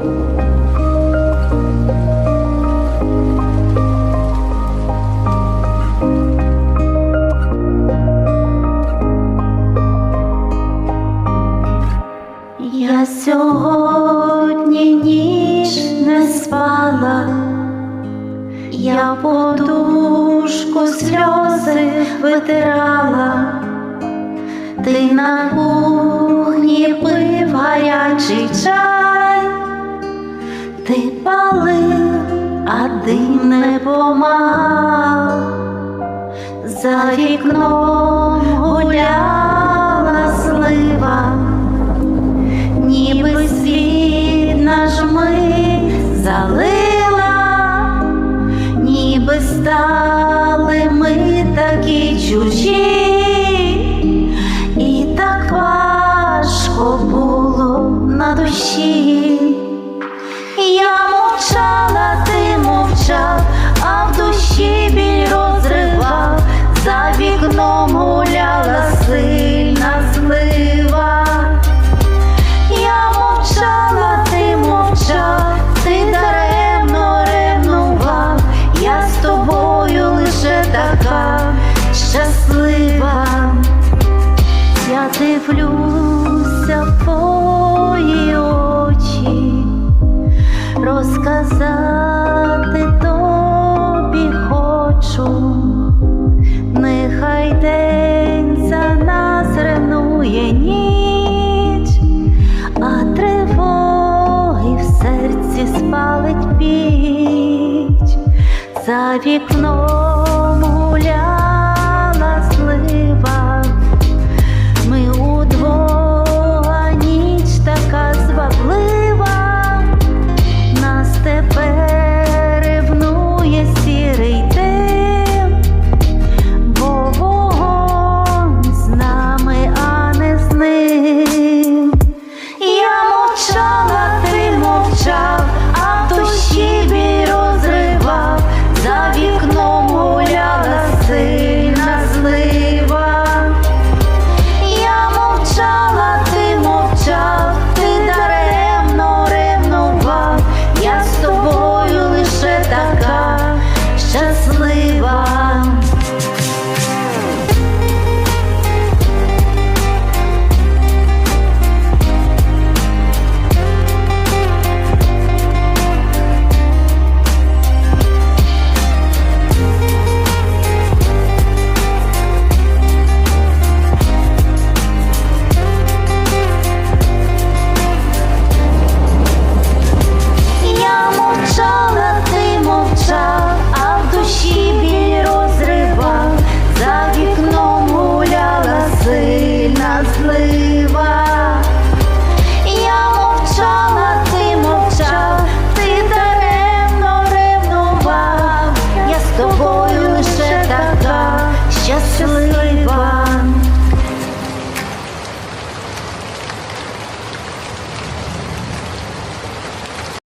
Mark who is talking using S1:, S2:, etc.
S1: Я сьогодні ніч не спала, я подушку сльози витирала, ти на помагав, за вікном гуляла слива. Ніби світ наш ми залила, ніби стали ми такі чужі, було на душі. Я вікном гуляла сильна злива. Я мовчала, ти мовчав, ти даремно ревнував, я з тобою лише така щаслива, я дивлюся в твої очі, розказати тобі хочу, за вікном щаслива.